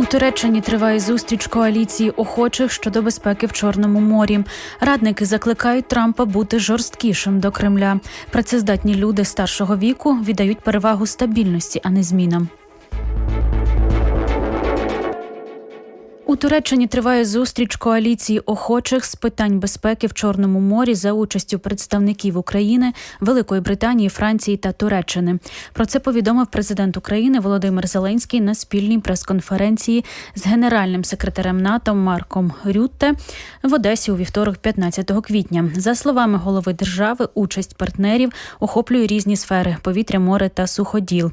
У Туреччині триває зустріч коаліції охочих щодо безпеки в Чорному морі. Радники закликають Трампа бути жорсткішим до Кремля. Працездатні люди старшого віку віддають перевагу стабільності, а не змінам. У Туреччині триває зустріч коаліції охочих з питань безпеки в Чорному морі за участю представників України, Великої Британії, Франції та Туреччини. Про це повідомив президент України Володимир Зеленський на спільній прес-конференції з генеральним секретарем НАТО Марком Рютте в Одесі у вівторок, 15 квітня. За словами голови держави, участь партнерів охоплює різні сфери повітря, море та суходіл.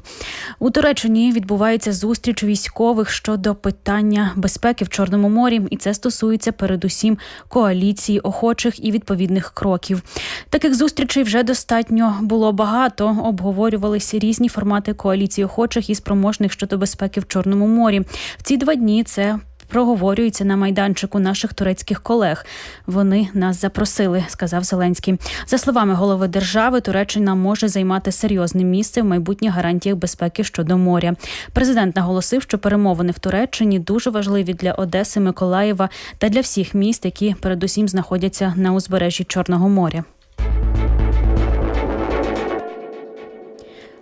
У Туреччині відбувається зустріч військових щодо питання безпеки в Чорному морі, і це стосується передусім коаліції охочих і відповідних кроків. Таких зустрічей вже достатньо було багато. Обговорювалися різні формати коаліції охочих і спроможних щодо безпеки в Чорному морі. В ці два дні це. Проговорюється на майданчику наших турецьких колег. Вони нас запросили, сказав Зеленський. За словами голови держави, Туреччина може займати серйозне місце в майбутніх гарантіях безпеки щодо моря. Президент наголосив, що перемовини в Туреччині дуже важливі для Одеси, Миколаєва та для всіх міст, які передусім знаходяться на узбережжі Чорного моря.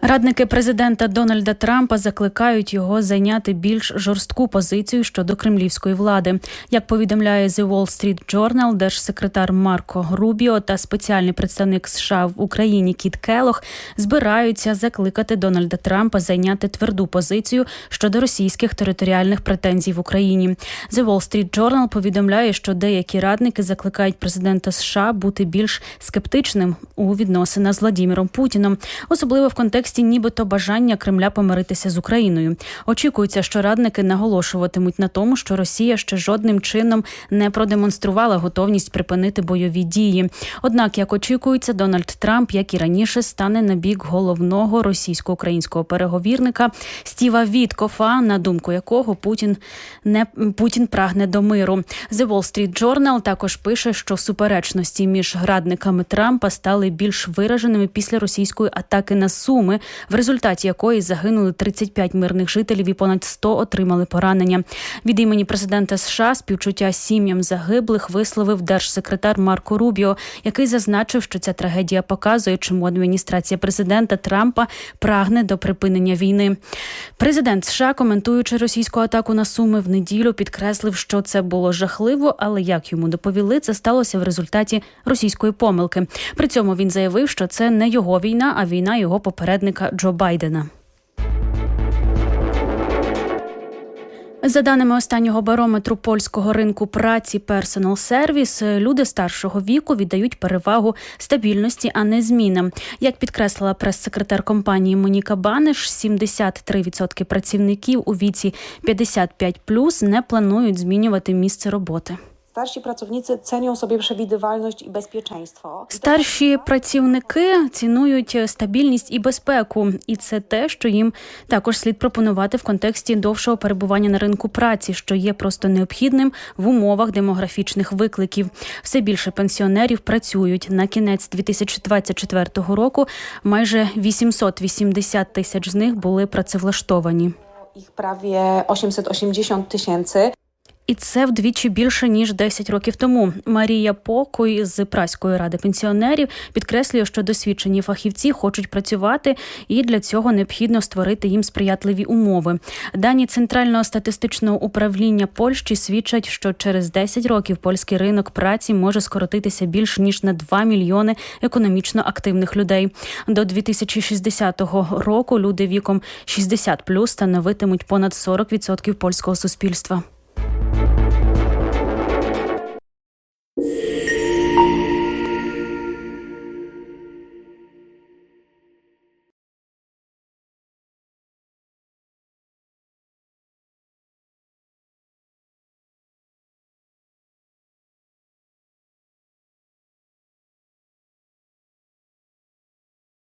Радники президента Дональда Трампа закликають його зайняти більш жорстку позицію щодо кремлівської влади. Як повідомляє The Wall Street Journal, держсекретар Марко Рубіо та спеціальний представник США в Україні Кіт Келох збираються закликати Дональда Трампа зайняти тверду позицію щодо російських територіальних претензій в Україні. The Wall Street Journal повідомляє, що деякі радники закликають президента США бути більш скептичним у відносинах з Владіміром Путіном, особливо в контексті нібито бажання Кремля помиритися з Україною. Очікується, що радники наголошуватимуть на тому, що Росія ще жодним чином не продемонструвала готовність припинити бойові дії. Однак, як очікується, Дональд Трамп, як і раніше, стане на бік головного російсько-українського переговірника Стіва Віткофа, на думку якого Путін не Путін прагне до миру. The Wall Street Journal також пише, що суперечності між радниками Трампа стали більш вираженими після російської атаки на Суми, в результаті якої загинули 35 мирних жителів і понад 100 отримали поранення. Від імені президента США співчуття сім'ям загиблих висловив держсекретар Марко Рубіо, який зазначив, що ця трагедія показує, чому адміністрація президента Трампа прагне до припинення війни. Президент США, коментуючи російську атаку на Суми в неділю, підкреслив, що це було жахливо, але як йому доповіли, це сталося в результаті російської помилки. При цьому він заявив, що це не його війна, а війна його попередника Джо Байдена. За даними останнього барометру польського ринку праці Personal Service, люди старшого віку віддають перевагу стабільності, а не змінам. Як підкреслила прес-секретар компанії Моніка Баниш, 73% працівників у віці 55+, не планують змінювати місце роботи. Starsi pracownicy cenią sobie przewidywalność i bezpieczeństwo. Старші працівники цінують стабільність і безпеку, і це те, що їм також слід пропонувати в контексті довшого перебування на ринку праці, що є просто необхідним в умовах демографічних викликів. Все більше пенсіонерів працюють на кінець 2024 року. Майже 880 тисяч з них були працевлаштовані. Ich prawie 880 tysięcy. І це вдвічі більше ніж 10 років тому. Марія Покой з праської ради пенсіонерів підкреслює, що досвідчені фахівці хочуть працювати, і для цього необхідно створити їм сприятливі умови. Дані центрального статистичного управління Польщі свідчать, що через 10 років польський ринок праці може скоротитися більш ніж на 2 мільйони економічно активних людей. До 2060 року люди віком 60+, становитимуть понад 40% польського суспільства.